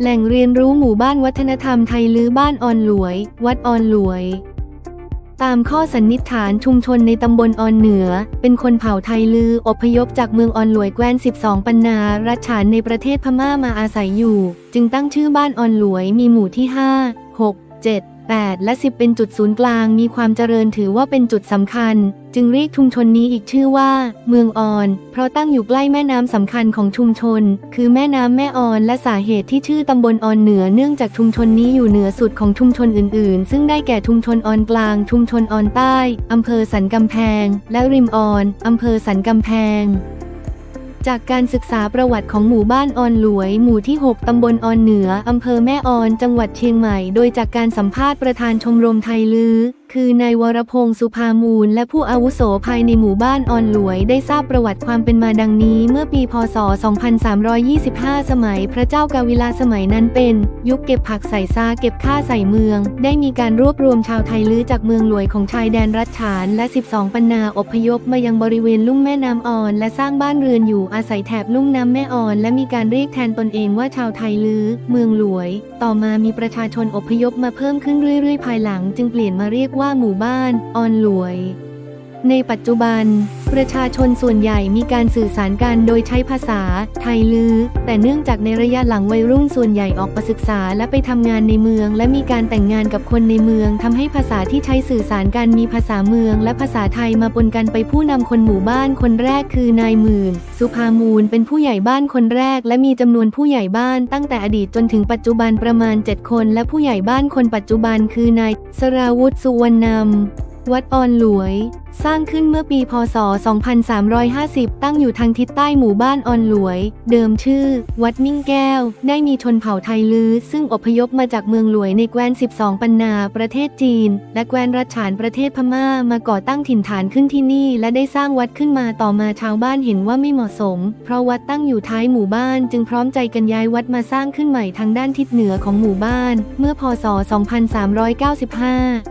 แหล่งเรียนรู้หมู่บ้านวัฒนธรรมไทยลื้อบ้านออนหลวย วัดออนหลวย ตามข้อสันนิษฐานชุมชนในตำบลออนเหนือ เป็นคนเผ่าไทยลืออพยพจากเมืองออนหลวยแกวน 12 ปันนา รัชฉานในประเทศพม่ามาอาศัยอยู่ จึงตั้งชื่อบ้านออนหลวยมีหมู่ที่ 5 6 7 8 และ 10 เป็นจุดศูนย์กลางมีความเจริญถือว่าเป็นจุดสำคัญ จึงเรียกชุมชนนี้อีกชื่อว่า เมืองออน เพราะตั้งอยู่ใกล้แม่น้ำสำคัญของชุมชน คือแม่น้ำแม่ออนและสาเหตุที่ชื่อตำบลออนเหนือเนื่องจากชุมชนนี้อยู่เหนือสุดของชุมชนอื่น ๆ ซึ่งได้แก่ชุมชนออนกลาง ชุมชนออนใต้อำเภอสันกำแพง และริมออนอำเภอสันกำแพง จากการศึกษาประวัติของหมู่บ้านออนหลวย หมู่ที่ 6 ตำบลออนเหนือ อำเภอแม่ออน จังหวัดเชียงใหม่ โดยจากการสัมภาษณ์ประธานชมรมไทยลือคือนายวรพงศ์สุภามูล และผู้อาวุโสภายในหมู่บ้านออนหลวย ได้ทราบประวัติความเป็นมาดังนี้เมื่อปีพศ 2325 สมัยพระเจ้ากาวิลาสมัยนั้นเป็น ยุคเก็บผักใส่ซาเก็บข้าใส่เมือง ได้มีการรวบรวมชาวไทยลื้อจากเมืองหลวยของชายแดนรัชฉานและ 12 ปันนาอพยพมายังบริเวณลุ่มแม่น้ำออน และสร้างบ้านเรือนอยู่อาศัยแถบลุ่มน้ำแม่ออน และมีการเรียกแทนตนเองว่าชาวไทยลื้อเมืองหลวย ต่อมามีประชาชนอพยพมาเพิ่มขึ้นเรื่อยๆ ภายหลัง จึงเปลี่ยนมาเรียกว่าหมู่บ้านออนหลวย ในปัจจุบัน ประชาชนส่วนใหญ่มีการสื่อสารกันโดยใช้ภาษา ไทยลือ แต่เนื่องจากในระยะหลังวัยรุ่นส่วนใหญ่ออกมาศึกษาและไปทำงานในเมือง และมีการแต่งงานกับคนในเมืองทำให้ภาษาที่ใช้สื่อสารกันมีภาษาเมือง และภาษาไทยมาปนกันไปผู้นำคนหมู่บ้านคนแรกคือนายหมื่น สุภามูลเป็นผู้ใหญ่บ้านคนแรก และมีจำนวนผู้ใหญ่บ้านตั้งแต่อดีตจนถึงปัจจุบันประมาณ 7 คน และผู้ใหญ่บ้านคนปัจจุบันคือนายสราวุธสุวรรณนำ วัดออนหลวย สร้างขึ้นเมื่อปีพศ 2350 ตั้งอยู่ทางทิศใต้หมู่บ้านออนหลวย เดิมชื่อ วัดมิ่งแก้ว ได้มีชนเผ่าไทยลือ ซึ่งอพยพมาจากเมืองหลวยในแคว้น 12 ปันนาประเทศจีน และแคว้นรัชฉานประเทศพม่ามาก่อตั้งถิ่นฐานขึ้นที่นี่ และได้สร้างวัดขึ้นมาต่อมาชาวบ้านเห็นว่าไม่เหมาะสม เพราะวัดตั้งอยู่ท้ายหมู่บ้าน จึงพร้อมใจกันย้ายวัดมาสร้างขึ้นใหม่ทางด้านทิศเหนือของหมู่บ้าน เมื่อพศ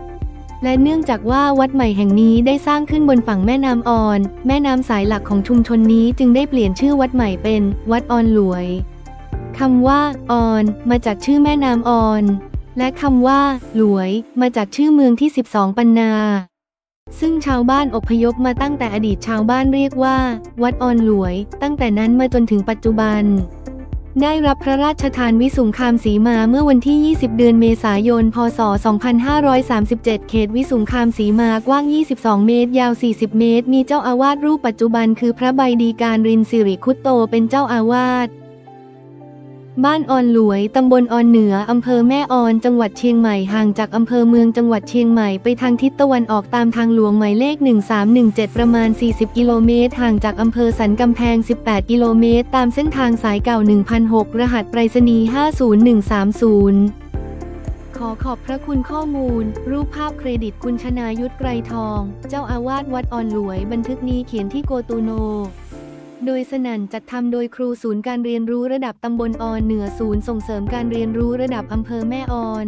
2395 และเนื่องจากว่าวัดใหม่แห่งนี้ได้สร้างขึ้นบนฝั่งแม่น้ำออน แม่น้ำสายหลักของชุมชนนี้จึงได้เปลี่ยนชื่อวัดใหม่เป็น วัดออนหลวยคำว่า ออน มาจากชื่อแม่น้ำออน และคำว่า หลวย มาจากชื่อเมืองที่ 12 ปันนา ซึ่งชาวบ้านอพยพมาตั้งแต่อดีตชาวบ้านเรียกว่า วัดออนหลวย ตั้งแต่นั้นมาจนถึงปัจจุบัน ได้รับพระราชทานวิสุงคามสีมาเมื่อวันที่ 20 เดือนเมษายน พศ 2537 เขตวิสุงคามสีมากว้าง 22 เมตร ยาว 40 เมตร มีเจ้าอาวาสรูปปัจจุบันคือพระใบดีการรินสิริคุตโตเป็นเจ้าอาวาส บ้านออนหลวย ตำบลออนเหนือ อำเภอแม่ออน จังหวัดเชียงใหม่ ห่างจากอำเภอเมืองจังหวัดเชียงใหม่ ไปทางทิศตะวันออกตามทางหลวงหมายเลข 1317 ประมาณ 40 กิโลเมตร ห่างจากอำเภอสันกำแพง 18 กิโลเมตร ตามเส้นทางสายเก่า 1006 รหัสไปรษณีย์ 50130 ขอขอบพระคุณข้อมูล รูปภาพเครดิตคุณชนายุทธไกรทอง เจ้าอาวาสวัดออนหลวย บันทึกนี้เขียนที่โกตูโน โดยสนั่นจัดทำโดยครูศูนย์การเรียนรู้ระดับตำบลออนเหนือศูนย์ส่งเสริมการเรียนรู้ระดับอำเภอแม่ออน